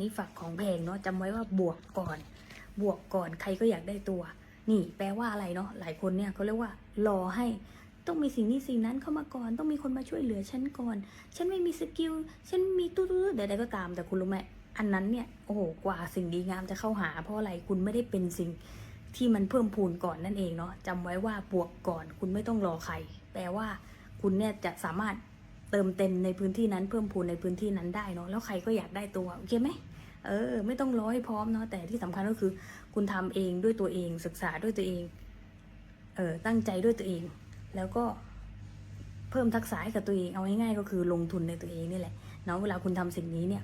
นี้ฝากของแพงเนาะจำไว้ว่าบวกก่อน บวกก่อนใครก็อยากได้ตัว นี่แปลว่าอะไรเนาะหลายคนเนี่ยเขาเรียกว่ารอให้ต้องมีสิ่งนี้สิ่งนั้นเข้ามาก่อน ต้องมีคนมาช่วยเหลือฉันก่อน ฉันไม่มีสกิลฉันมีตู้ๆใดๆก็ตามแต่คุณรู้ไหมอันนั้นเนี่ยโอ้โหกว่าสิ่งดีงามจะเข้าหา เพราะอะไรคุณไม่ได้เป็นสิ่งที่มันเพิ่มพูนก่อนนั่นเองเนาะจำไว้ว่าบวกก่อน คุณไม่ต้องรอใคร แปลว่าคุณเนี่ยจะสามารถเติมเต็มในพื้นที่นั้นเพิ่มพูนในพื้นที่นั้นได้เนาะแล้วใครก็อยากได้ตัวโอเคไหม เออ ไม่ต้องรอให้พร้อมเนาะแต่ที่สำคัญก็คือ คุณทำเองด้วยตัวเองศึกษาด้วยตัวเอง เออตั้งใจด้วยตัวเอง แล้วก็เพิ่มทักษะให้กับตัวเองเอาง่ายๆก็คือลงทุนในตัวเองนี่แหละเนาะเวลาคุณทำสิ่งนี้เนี่ย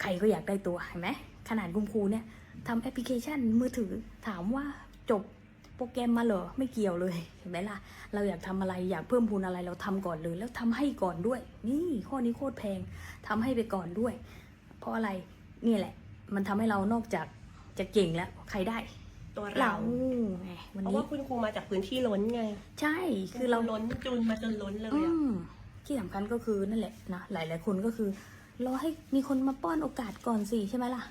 ใครก็อยากได้ตัวเห็นไหมขนาดคุณครูเนี่ยทำแอปพลิเคชันมือถือถามว่าจบโปรแกรมมาเหรอไม่เกี่ยวเลยเห็นไหมล่ะ เราอยากทำอะไรอยากเพิ่มพูนอะไรเราทำก่อนเลยแล้วทำให้ก่อนด้วย นี่ข้อนี้โคตรแพงทำให้ไปก่อนด้วย เพราะอะไร นี่แหละ มันทำให้เรานอกจากจะเก่งแล้วใครได้ตัวเราเราไงวันเพราะนี้ว่าคุณครูมาจากพื้นที่ล้นไงใช่คือเรา ล้นจุนมาจนล้นเลยอือะมที่สำคัญก็คือนั่นแหละนะหลายๆคนก็คือรอให้มีคนมาป้อนโอกาสก่อนสิใช่ไหมล่ะ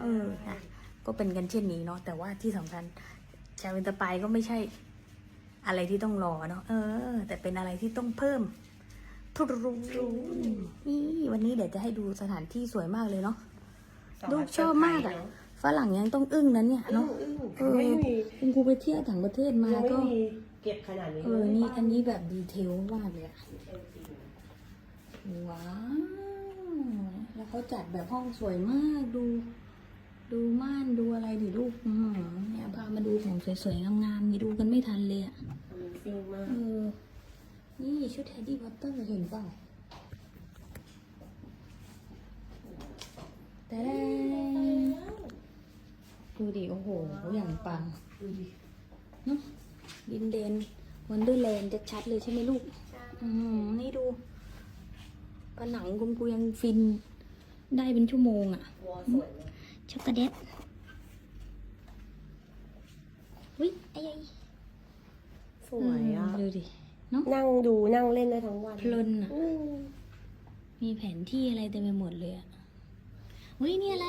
เออนะ ก็เป็นกันเช่นนี้เนาะแต่ว่าที่สำคัญชาวอินเตอร์ไปก็ไม่ใช่อะไรที่ต้องรอเนาะเออ แต่เป็นอะไรที่ต้องเพิ่มทุรุนี่วันนี้เดี๋ยวจะให้ดูสถานที่สวยมากเลยเนาะ ลูกชอบมากอะฝรั่งยังต้องอึ้งนั้นเนี่ยเนาะเนาะอึ้งเออไม่มีคุณครูไปเที่ยวต่างประเทศมายังไม่ก็มีเก็บขนาดนี้เออนี่อันนี้แบบดีเทลมากเลยอะว้าวแล้วเขาจัดแบบห้องสวยมากดู ดูม่านดูอะไรดิลูกอืมเนี่ยพามาดูของสวยๆงามๆนี่ดูกันไม่ทันเลยอะฟิงมากเออนี่ชุดแฮร์รี่พอตเตอร์เห็นเปล่า แต่ดูดิ โอ้โห อย่างปังดูดิเนาะดินเดนวันเดอร์แลนด์จะชัดเลยใช่ไหมลูก อืมนี่ดูผนังคุณกูยังฟินได้เป็นชั่วโมงอะวอลสวยเลยช็อกโกแลตวิไอ้ไอ้สวยอะดูดิเนาะนั่งดูนั่งเล่นได้ทั้งวันเพลินอะอืมมีแผนที่อะไรเต็มไปหมดเลยอะ เฮ้ยนี่อะไร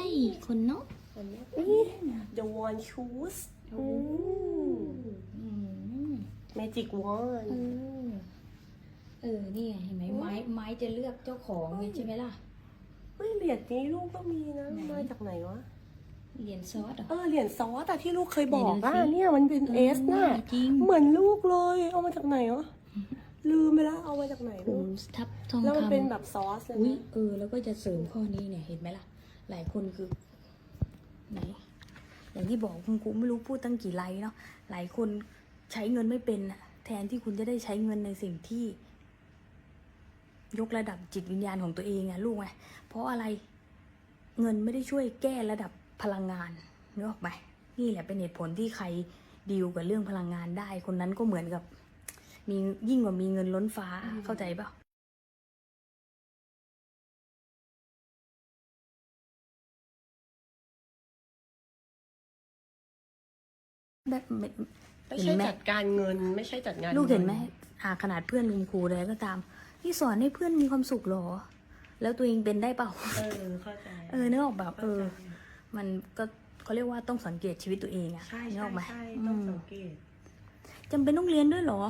ขนนกอันเนี้ยนี่ The Wand Shoes โอ้อืม Magic Wand เออ เออนี่ไงเห็นไหมไม้ไม้จะเลือกเจ้าของไงใช่ไหมล่ะ เฮ้ยเหรียญนี้ลูกก็มีนะ ไหน มาจากไหนวะ เหรียญซอสเหรอ เออเหรียญซอสอะที่ลูกเคยบอกไหนอะดูสิเนี่ยมันเป็นเอสน่ะจริง เหมือนลูกเลย เอามาจากไหนวะ ลืมไปแล้วเอามาจากไหนผลูมกทับทองแล้วมันคำเป็นแบบซอสเลยอุ้ยนะเออ แล้วก็จะเสริมข้อนี้เนี่ยเห็นไหมล่ะ หลายคนคือไหนอย่างที่บอกคุณครูไม่รู้พูดตั้งกี่ไลน์เนาะหลายคนใช้เงินไม่เป็นน่ะแทนที่คุณจะได้ใช้เงินในสิ่งที่ ยกระดับจิตวิญญาณของตัวเองอะลูกไงเพราะอะไรเงินไม่ได้ช่วยแก้ระดับพลังงานนึกออกไหมนี่แหละเป็นเหตุผลที่ใครดีลกับเรื่องพลังงานได้ คนนั้นก็เหมือนกับ มียิ่งกว่ามีเงินล้นฟ้าเข้าใจปะ แบบไม่ไม่เห็ใช่นไหมจัดการเงินไม่ใช่จัดงานลูกเห็นไหมอ่าขนาดเพื่อนลุงครูเลยก็ตาม นี่สอนให้เพื่อนมีความสุขเหรอ แล้วตัวเองเป็นได้เปล่า เออเข้าใจเออนึกออกแบบเอเข้าอใจมันก็เขาเรียกว่าต้องสังเกตชีวิตตัวเองอะใช่นึกใช่ออกไหมใช่อืต้องมสังเกตจำเป็นต้องเรียนด้วยเหรอ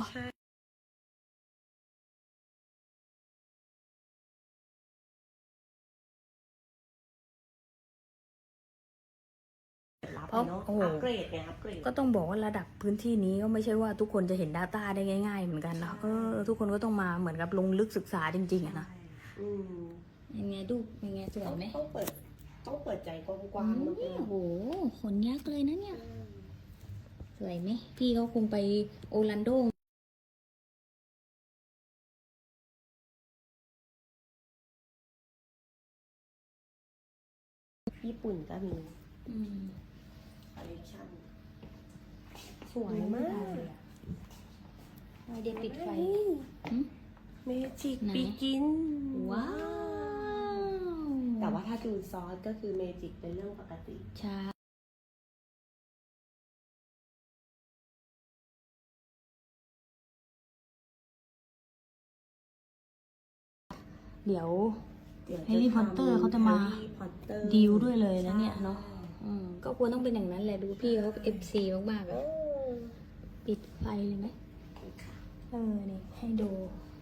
เพราะเนาะโอ้โห อัปเกรดไงอัปเกรดก็ต้องบอกว่าระดับพื้นที่นี้ก็ไม่ใช่ว่าทุกคนจะเห็น Data ได้ง่ายๆ เหมือนกันนะเออทุกคนก็ต้องมาเหมือนกับลงลึกศึกษาจริงๆอะนะ อืมยังไงดูยังไงสวยต้องไหมต้องเปิด ต้องเปิดใจกว้างๆมากโอ้โหขนยักษ์เลยนะเนี่ย สวยไหมพี่เขาคงไปโอร์แลนโดๆญี่ปุ่นก็มีอืมคอลเลคชั่น สวยมากไม่ได้ปิดไฟหึเมจิกไหนปีกิน ว้าว แต่ว่าถ้าดูซอสก็คือเมจิกเป็นเรื่องปกติใช่เดี๋ยวจดี๋ยวจะแฮร์รี่พอตเตอร์เขาจะมาแฮร์รี่พอตเตอร์ดีลด้วยเลยนะเนี่ยเนาะอืมก็ควรต้องเป็นอย่างนั้นแหละดูพี่เขาเอฟซีมากๆเออะอ ปิดไฟเลยไหมเออนี่ให้ดู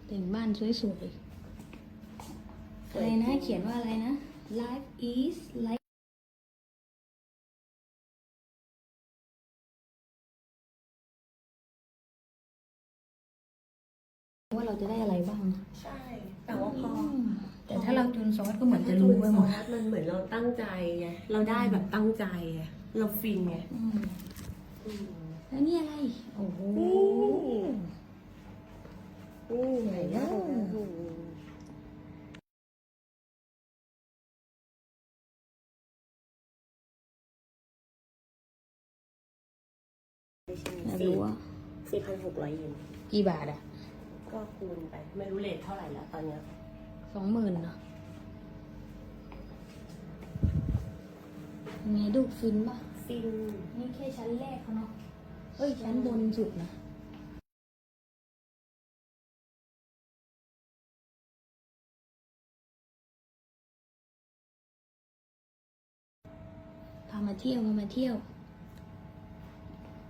แต่งบ้านสวยๆอะไรนะเขียนว่าอะไรนะ life is like ว่าเราจะได้อะไรบ้างนะใช่ แต่ว่าพอ แต่ถ้าเราจูนซอสก็เหมือนจะรู้ไปหมดมันเหมือนเราตั้งใจไง เราได้แบบตั้งใจไง เราฟินไงอืมอืม แล้วนี่อะไร โอ้โหนี่ไงนะอยากรู้ว่าสี่พันหกร้อยเยนกี่บาทอะก็คูณไป ไม่รู้เลทเท่าไหร่แล้วตอนเนี้ยสองหมื่นเนาะไงดูฟินปะฟิน นี่แค่ชั้นแรกเขาเนาะ เอ้ยชั้นบนสุดนะพามาเที่ยวพามาเที่ยว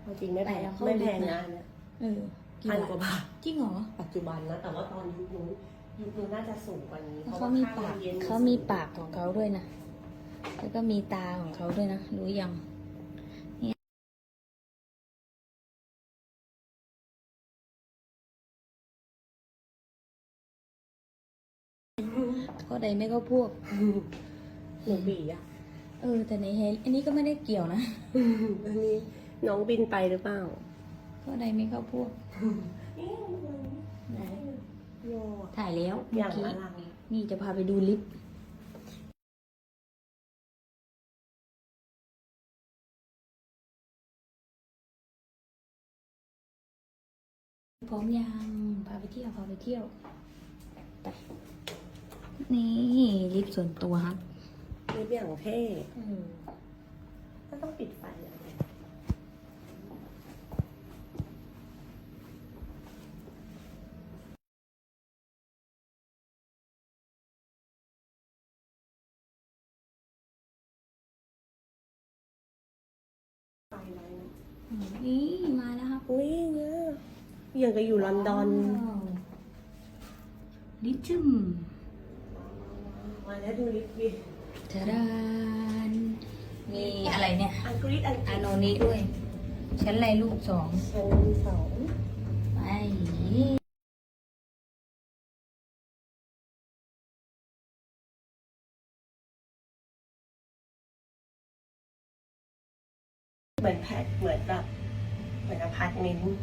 เอาจริงไม่แพไปงแล้วเข้าไม่แพงลิฟต์นะนะอันเนี่ยเออพันกว่าบาทจริงเหรอ ปัจจุบันนะ แต่ว่าตอนยุคนู้นยุคนู้นน่าจะสูงกว่านี้แล้วพเขาระว่มีค่ปากรียนเขามีปากของเขาด้วยนะ แล้วก็มีตาของเขาด้วยนะ รู้ยัง ข้อใดไม่ก็พวก หนูบีอะ เออ แต่ในเฮลอันนี้ก็ไม่ได้เกี่ยวนะ อันนี้น้องบินไปหรือเปล่า ข้อใดไม่ก็พวกไหนโยถ่ายแล้วอเมื่ย่าองกี้ อลังนี่จะพาไปดูลิฟต์พร้อมยัง พาไปเที่ยว พาไปเที่ยว ไป นี่ลิฟต์ส่วนตัวครับลิฟต์อย่างเท่ก็ต้องปิดไฟอะไฟอะไรนะนี่มาแล้วครับอุ้ยเนี่ยอย่างกับอยู่ลอนดอน ลิจึม มาแล้วดูลิฟต์ดิทาดานมีอะไรเนี่ยอังกฤษอังกฤอาษโนนี้ด้วย ชั้นไรลูกสองชั้นสองไปเหมือนแพทเหมือนแบบเหมือนอพาร์ตเมนต์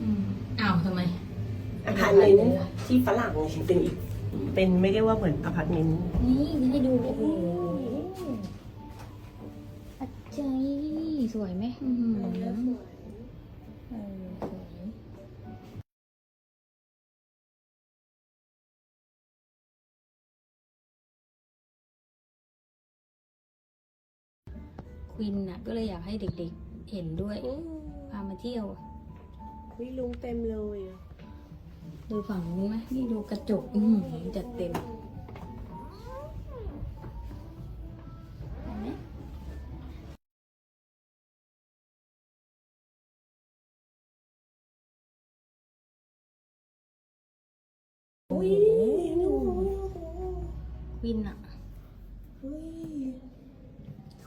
อืมอ้าวทำไมอพาร์ตเมนต์ที่ฝรั่งเป็นอีก เป็นไม่ได้ว่าเหมือนอพาร์ตเมนต์นี่จะให้ดูโอ้โหอัจใจสวยไหมอืมเออสวยควินน่ะก็เลยอยากให้เด็กๆเห็นด้วยพามาเที่ยว วิลุงเต็มเลยอะ ดูฝั่งนู้ไหมนี่ดูกระจก อืมจัดเต็มเห็นไหมอุ้ยดูควินอะอุ้ย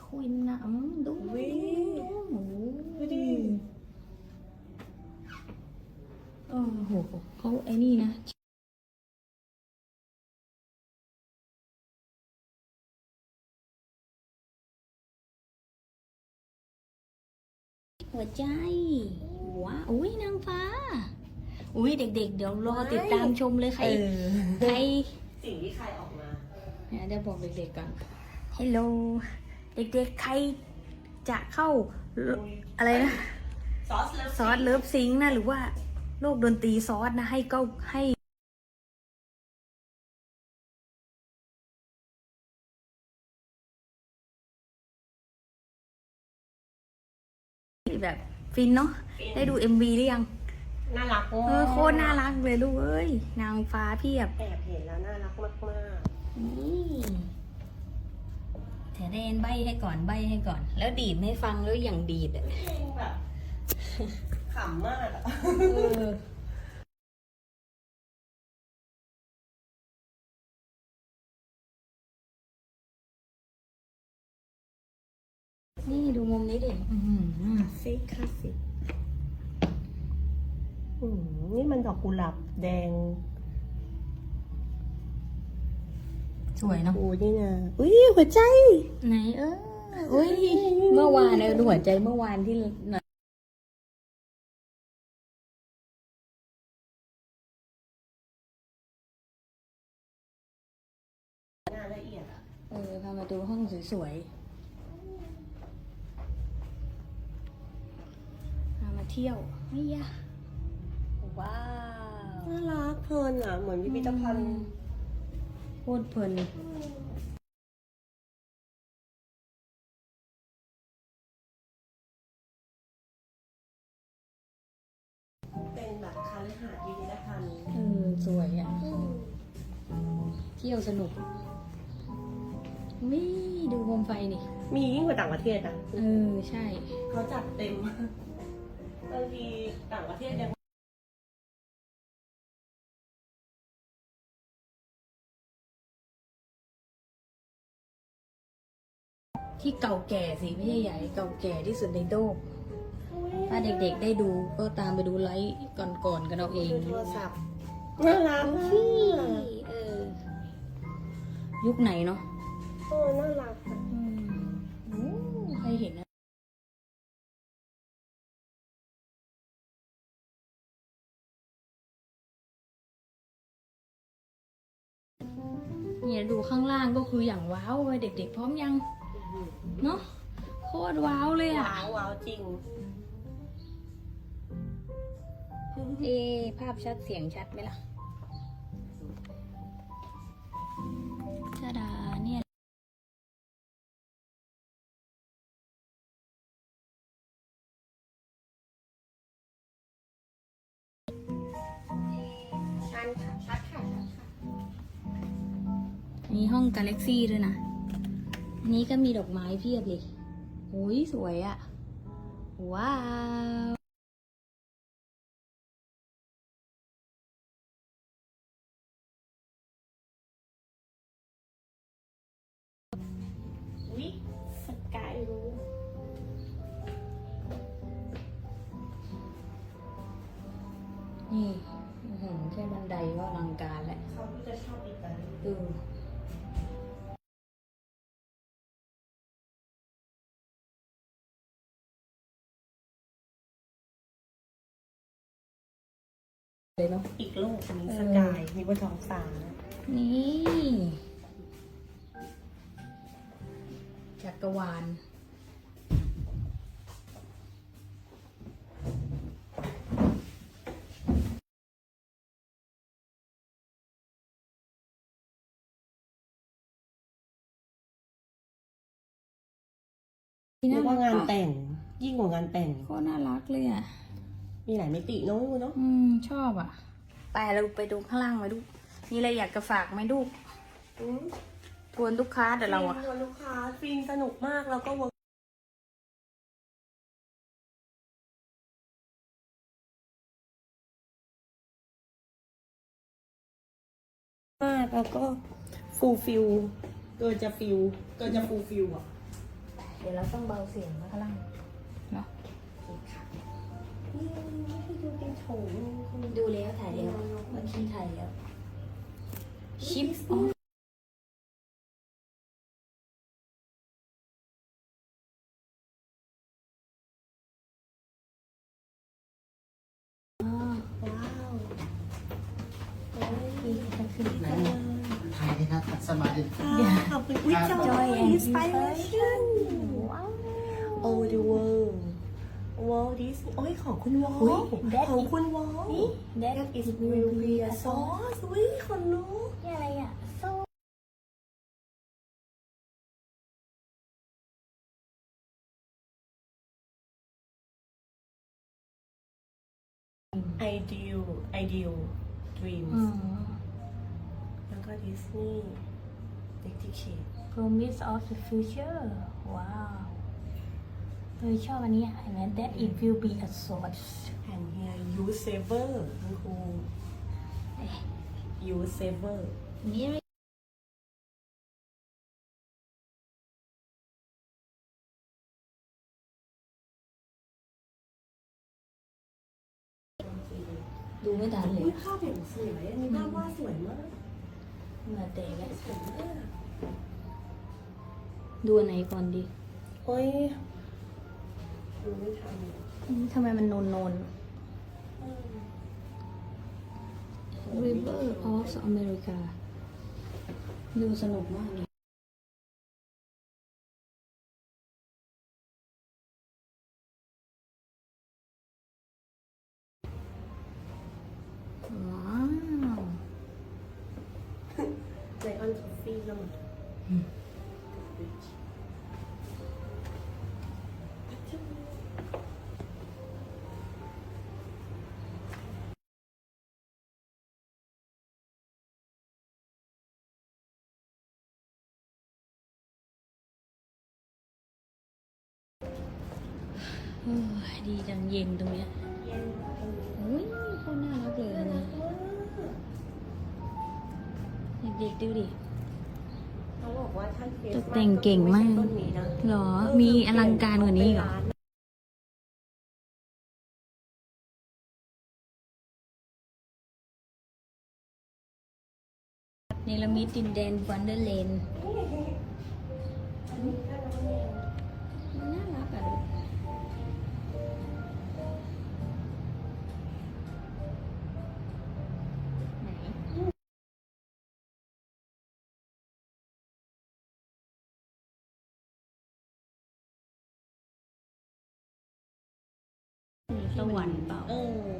ควินอะอืมดูอุ๊ย โอ้โห ดูดิ เออ โหเขาไอ้นี่นะหัวใจว้าวอุ้ยนางฟ้า อุ้ยเด็ก ๆ เดี๋ยวรอติดตามชมเลยใครใครสิ่งที่ใครออกมาเนี่ยเดี๋ยวบอกเด็กๆก่อนฮัลโหลเด็กๆใครจะเข้าอะไรนะ ซอสเลิฟซอสเลิฟซิงค์นะหรือว่า โลกดนตรีซอสนะให้ก็ให้แบบฟินเนาะได้ดู MV หรือยัง น่ารักเออโคตรน่ารักเลยลูกเอ้ย นางฟ้าเพียบแอบเห็นแล้วน่ารักมากอนี่เธอเดนใบให้ก่อนใบให้ก่อน แล้วดีดให้ฟังแล้วอย่างดีดอะเพลงแบบ ขำมากอะนี่ดูมุมนี้ดิอื้อหือคลาสสิกคลาสสิกอืมนี่มันดอกกุหลาบแดงสวยเนาะโอ้ยนี่นะอุ้ยหัวใจ ไหนเอออุ้ยเมื่อวานเออดูหัวใจเมื่อวานที่ เออพามาดูห้องสวยๆพามาเที่ยวไม่ยะว้าว น่ารักเพลินอะเหมือนพิพิธภัณฑ์โคตรเพลินเป็นแบบคาลิหาสน์พิพิธภัณฑ์เออสวยอะ เที่ยวสนุก วิดูโคมไฟนี่ มียิ่งกว่าต่างประเทศอะเออ ใช่ เขาจัดเต็มบางทีต่างประเทศยังที่เก่าแก่สิไม่ใช่ใหญ่เก่าแก่ที่สุดในโลกถ้าเด็กๆได้ดูก็ตามไปดูไลฟ์ก่อนๆกันเอาเองดูโทรศัพท์น่ารักอะเออ ยุคไหนเนาะ โอ้น่ารักอะอืมโอ้ใครเห็นนะเนี่ยดูข้างล่างก็คืออย่างว้าวเลยเด็กๆ พร้อมยัง เนาะโคตรว้าวเลยอะ ว้าวว้าวจริง เอภาพชัดเสียงชัดไหมล่ะ กาแล็กซี่ด้วยนะ อันนี้ก็มีดอกไม้เพียบเลยโอ้ยสวยอะว้าววิสกายรูนี่อื้อหือแค่บันไดก็อลังการแล้วเขาก็จะชอบอิตาลีเออ เลยเนาะ อีกโลกมีเออสกายมีบนท้องฟ้านี่จักรวาลเรียกว่างานแต่งยิ่งกว่างานแต่งก็น่ารักเลยอะ มีหลายมิติเน้องเนาะอืม ชอบอะ ไปเราไปดูข้างล่างไหมลูกมีอะไรอยากจะฝากไหมลูกอืมกวนลูกค้าแต่เราอะฟินลูกค้าฟินสนุกมากแล้วก็เวิร์กมากแล้วก็ฟูลฟิลเกินจะฟิลเกินจะฟูลฟิลอะ เดี๋ยวเราต้องเบาเสียงนะข้างล่างเนาะนี่ ให้ดูเป็นโถงดูแล้วถ่ายแล้วเมื่อกี้ถ่ายแล้วชิปอ๋ออ๋อว้าวโอ้ยนี่ก็คือไหนถ่ายนะครับตัดสมาธิอ่าขอบคุณวิจ Joy อย and อินสปิเรชั่นว้า ว Oh the world Walt Disney โอ้ยของคุณวออุ๊ลย that ของคุณวอลนี่ that is will be a ซอ song สอุ้ยคนลุกนี่อะไรอะโซ่ Ideal Ideal อื Dreams มแล้วก็ดิสนีย์เด็กที่เขต Promise of the future ว้าว เฮ้ยชอบอันนี้อะเห็นไหม That it will be a source แผ่นเฮียยูเซเวอร์คุณครูยูเซเวอร์นี่ไม่ดูไม่ทันเลยนี่ภาพเห็นสวยอันนี้ภาพวาดสวยมากเหงื่อแตกแล้วสวยมากดูอันไหนก่อนดี โอ้ย ดูไม่ทันอืมทำไมมันโนนโนน River of America ดูสนุกมากเลย ดีจังเย็นตรงเนี้ยเย็นอุ้ยโคตรน่ารักเลยนะเด็กๆดูดิเขาบอกว่าท่านเฟสตกแต่งเก่งมากต้นนี้นะหรอ มีอลังการกว่านี้อีกเหรอเนลมิตดินแดนวันเดอร์เลนมัน สวรรค์เปล่าเออ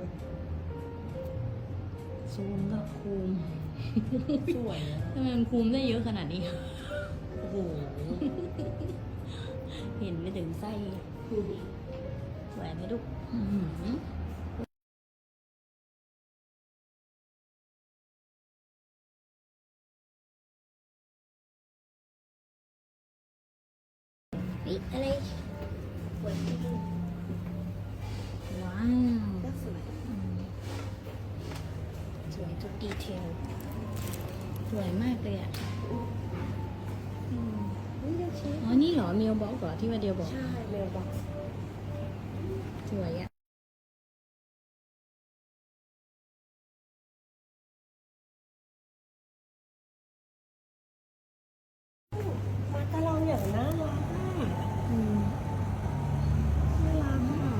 ซูมก็คูมสวยนะทำไมมันคูมได้เยอะขนาดนี้ โอ้โห เห็นไปถึงไส้สวยไหมลูก ลบ็อกเหรอที่ว่าเดียวบอก ใช่เมลบ็อกซ์ สวยอะ มากระลองอย่างน่ารักอะ อืม น่ารักอะ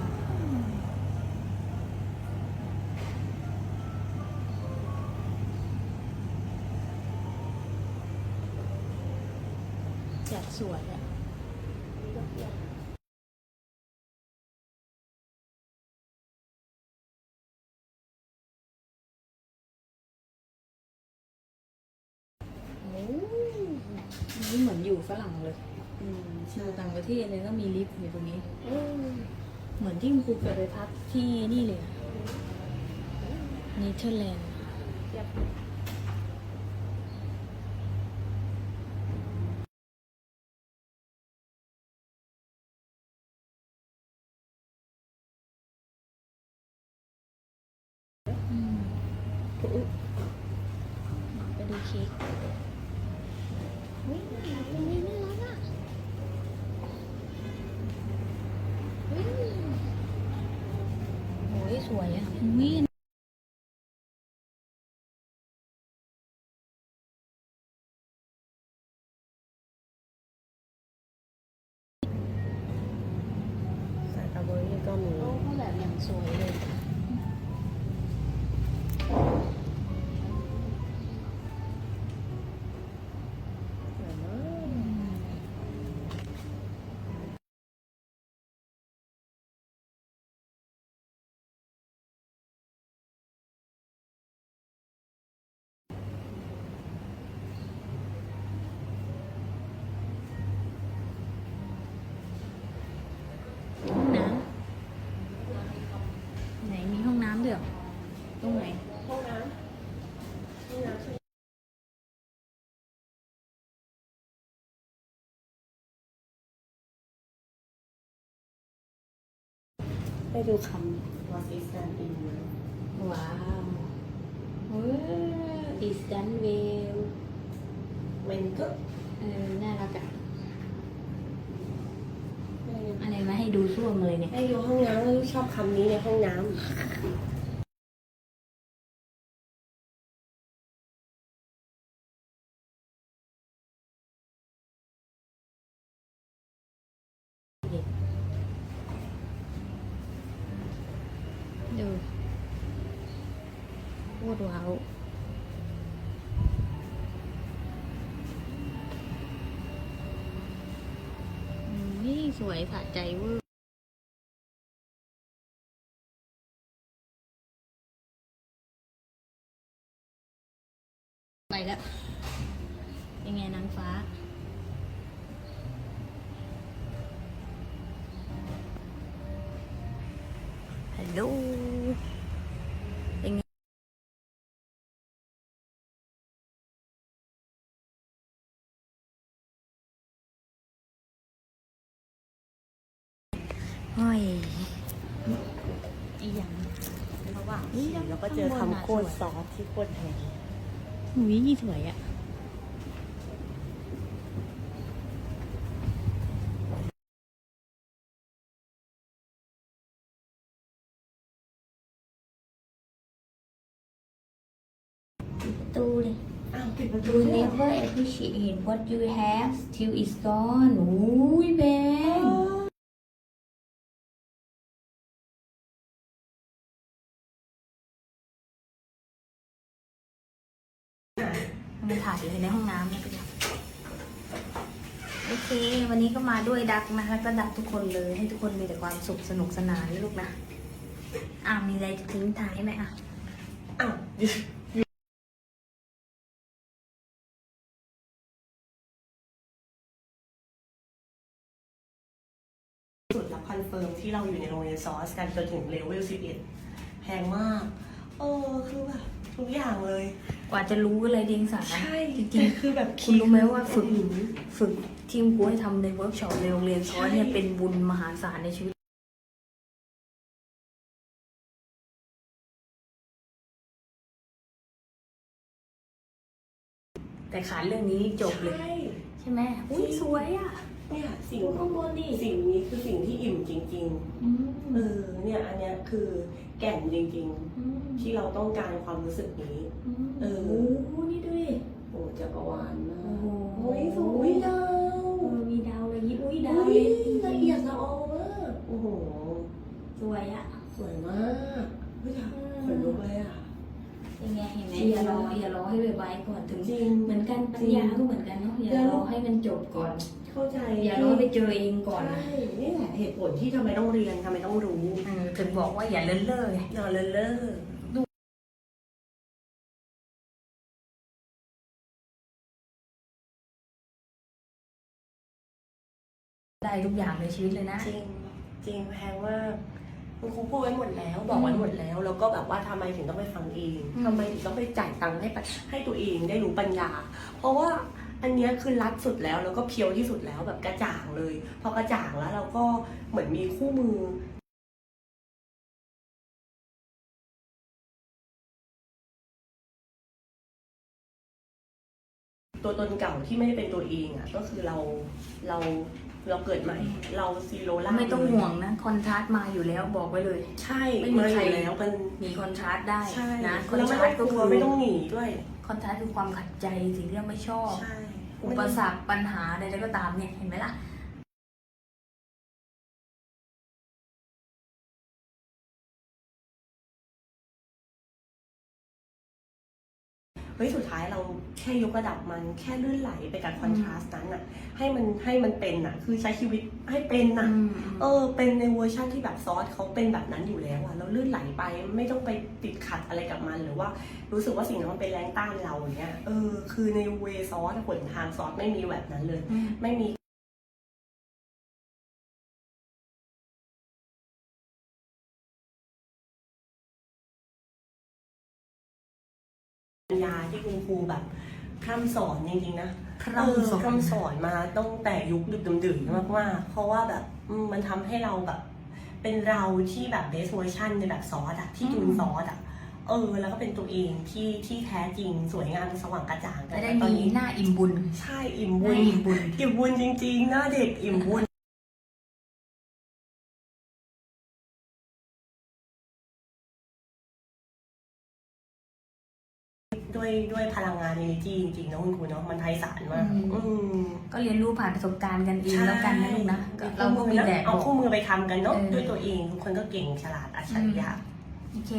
จัดสวยอะ โอ้นี่เหมื อนอยู่ฝรั่งเลยอืมอยู่ต่างประเทศเลยก็มีลิฟต์อยู่ตรงนี้ อืมเหมือนที่คุณครูเคยไปพักที่นี่เลยเนเธอร์แลนด์เทียบ ให้ดูคำ What is that in ว้าวเออ is done well มันก็เออน่ารักอะอะไรมาให้ดูช่วงเลยเนี่ย ให้ดูห้องน้ำแล้วชอบคำนี้ในห้องน้ดู วยสะใจเวอร์ไปแล้ว ยังไงนางฟ้า ฮัลโหลเป็นไงห้อยไอ้หยังำระหว่างฉี่แล้ว ก็เจอคำโคตรซอฟที่โคตรแพงหุยยี่สวยอะปิดประตูเลยอ้าวปิดประตู You เนี่ย never appreciate what you have till it's gone อุ้ยแบง มาถ่ายเลยในห้องน้ำนะทุกคนโอเค วันนี้ก็มาด้วยดักนะแล้วก็ดักทุกคนเลยให้ทุกคนมีแต่ความสุขสนุกสนานนะลูกนะอ่ามีอะไรจะทิ้งท้ายไหมอะอ้าวสุดแล้วคอนเฟิร์มที่เราอยู่ในโรงเรียนซอสกันจนถึงเลเวล11แพงมากเออคือแบบ ทุกอย่างเลย กว่าจะรู้อะไรเดียงสาใช่จริงแต่คือแบบคุณรู้ไหมว่าฝึกอืมฝึกทีมกูให้ทำในเวิร์กช็อปในโรงเรียนซอสเนี่ยใช่เป็นบุญมหาศาลในชีวิตแต่ขาดเรื่องนี้จบเลย ใช่ใช่ไหมอุ้ยสวยอะ เนี่ยสิ่งดูข้างบนดิสิ่งนี้คือสิ่งที่อิ่มจริงอืมๆเออเนี่ยอันเนี้ยคือแก่นจริงมๆที่เราต้องการความรู้สึกนี้มเออโอ้โหนี่ดูดิโอ้จักรวาลมากโอ้โหโอ้ยสวยดาวเออมีดาวเลยนี่อุ้ยดาวอุ้เลยยละเอียดละออมากโอ้โหสวยอะสวยมากเฮ้ยขนลุกเลยอะยังไงเห็นไหมจริงอย่ารออย่ารอให้ไวๆก่อนถึงจริงเหมือนกันปัญญาก็เหมือนกันเนาะอย่าแล้วรอให้มันจบก่อน เข้าใจอย่ารอไปเจอเองก่อนใช่นะนี่แหละเหตุผลที่ทำไมต้องเรียนทำไมต้องรู้เออถึงบอกว่าอย่าเลินเล่อไงอย่าเลินเล่อได้ทุกอย่างในชีวิตเลยนะ จริงจริงแพงมากคุณครูพูดไว้หมดแล้ว บอกไว้หมดแล้ว แล้วก็แบบว่าทำไมถึงต้องไปฟังเองอืมทำไมถึงต้องไปจ่ายตังค์ให้ปะให้ตัวเองได้รู้ปัญญา เพราะว่า อันเนี้ยคือรัดสุดแล้วแล้วก็เพียวที่สุดแล้วแบบกระจ่างเลย พอกระจ่างแล้วเราก็เหมือนมีคู่มือตัวตนเก่าที่ไม่ได้เป็นตัวเองอะก็คือเราเราเราเกิดใหม่ เราซีโรล่าไม่ต้องห่วงนะคอนทราสต์มาอยู่แล้วบอกไว้เลย ใช่ไม่มีใคราอยู่แล้วมันมีคอนทราสต์ได้ใช่นะคอนแล้วทไม่ราต้สองต์กก็ลัคืวอไม่ต้องหนีด้วย คอนทราสต์คือความขัดใจสิ่งที่เราไม่ชอบ ใช่อุปสรรคปัญหาใดๆก็ตามเนี่ยเห็นไหมล่ะ ค่ยกระดับมันแค่ลื่นไหลไปกับคอนทราสต์นั้นอะให้มันให้มันเป็นอะคือใช้ชีวิตให้เป็นอะเออเป็นในเวอร์ชั่นที่แบบซอสเขาเป็นแบบนั้นอยู่แล้วอะเราลื่นไหลไปไม่ต้องไปติดขัดอะไรกับมันหรือว่ารู้สึกว่าสิ่งนั้นมันเป็นแรงต้านเราอย่างเงี้ยเออคือในเวซอสผลทางซอสไม่มีแบบนั้นเลยอืมไม่มีปัญญาที่คุณครูแบบพ ร่ำสอนจริงๆนะพร่ำสอนเพร่ำสอนมาตั้งแต่ยุคดึกดื่นๆมากๆ เพราะว่าแบบอืมมันทำให้เราแบบ เป็นเราที่แบบเบสเวอร์ชันในแบบซอสอะที่จูนอืมซอสอะเออ แล้วก็เป็นตัวเองที่ที่แท้จริงสวยงามสว่างกระจ่างจะได้ตอนมีนี้หน้าอิ่มบุญใช่อิ่มหบุน้าญอิ่มบุญ อิ่มบุญจริงๆหน้าเด็กอิ่มบุญ ด้วยด้วยพลังงาน energy จริงๆนะคุณครูเนาะมันไพศาลมากอืม อืม ก็เรียนรู้ผ่านประสบการณ์กันเองแล้วกันนะลูกนะก็ใช่เราก็มีแต่เอาบอก คู่มือไปทำกันเนาะเออ ด้วยตัวเองทุกคนก็เก่งฉลาดอัจฉริยะ โอเค